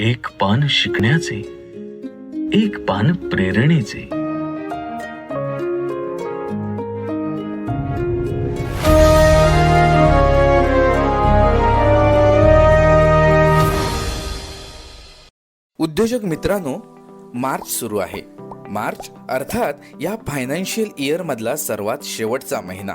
एक पान शिकण्याचे एक पान प्रेरणेचे. उद्योजक मित्रांनो मार्च सुरू आहे. मार्च अर्थात या फायनान्शियल इयर मधला सर्वात शेवटचा महिना.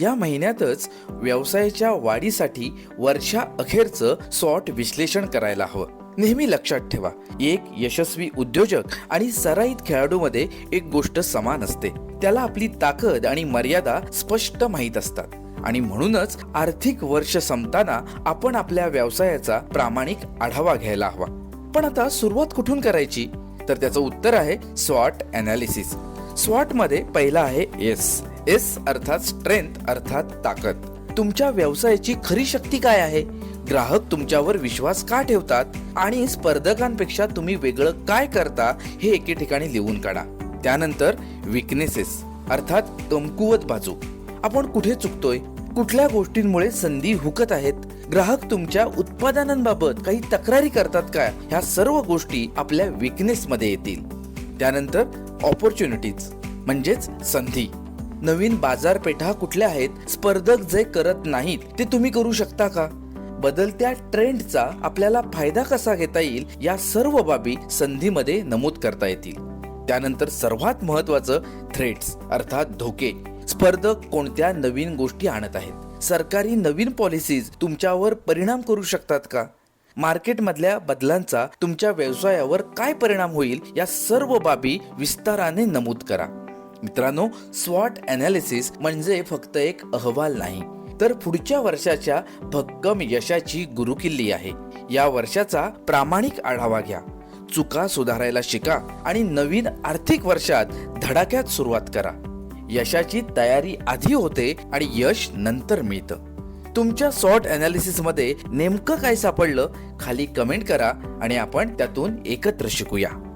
या महिन्यातच व्यवसायाच्या वाढीसाठी वर्षा अखेरचं सॉट विश्लेषण करायला हवं. नेहमी लक्षात ठेवा एक यशस्वी उद्योजक आणि सराईत खेळाडूमध्ये एक गोष्ट समान असते. त्याला आपली ताकद आणि मर्यादा स्पष्ट माहीत असतात. आणि म्हणूनच आर्थिक वर्ष संपताना आपण आपल्या व्यवसायाचा प्रामाणिक आढावा घ्यायला हवा. पण आता सुरुवात कुठून करायची? तर त्याचं उत्तर आहे स्वॉट अनालिसिस स्वॉटमध्ये पहिला आहे एस. एस अर्थात स्ट्रेंथ अर्थात ताकद. तुमच्या व्यवसायाची खरी शक्ती काय आहे? ग्राहक तुमच्यावर विश्वास का ठेवतात? आणि स्पर्धकांपेक्षा तुम्ही वेगळं काय करता हे एके ठिकाणी लिहून काढा. त्यानंतर विकनेसेस अर्थात कमकुवत बाजू. आपण कुठे चुकतोय? कुठल्या गोष्टींमुळे संधी हुकत आहेत? ग्राहक तुमच्या उत्पादनांबाबत काही तक्रारी करतात का? ह्या सर्व गोष्टी आपल्या विकनेस मध्ये येतील. त्यानंतर ऑपॉर्च्युनिटीज म्हणजेच संधी. नवीन बाजारपेठा कुठल्या आहेत स्पर्धक जे करत नाहीत ते तुम्ही करू शकता का? बदलत्या ट्रेंडचा आपल्याला फायदा कसा घेता येईल या सर्व बाबी संधीमध्ये नमूद करता येतील. त्यानंतर सर्वात महत्वाचं थ्रेट्स अर्थात धोके. स्पर्धक कोणत्या नवीन गोष्टी आणत आहेत? सरकारी नवीन पॉलिसीज तुमच्यावर परिणाम करू शकतात का? मार्केटमधल्या बदलांचा तुमच्या व्यवसायावर काय परिणाम होईल या सर्व बाबी विस्ताराने नमूद करा. मित्रांनो स्वॉट अनालिसिस म्हणजे फक्त एक अहवाल नाही तर पुढच्या वर्षाच्या भक्कम यशाची गुरुकिल्ली आहे. या वर्षाचा प्रामाणिक आढावा घ्या. चुका सुधारायला शिका आणि नवीन आर्थिक वर्षात धडाक्यात सुरुवात करा. यशाची तयारी आधी होते आणि यश नंतर मिळतं. तुमच्या सॉर्ट अनालिसिसमध्ये नेमकं काय सापडलं खाली कमेंट करा आणि आपण त्यातून एकत्र शिकूया.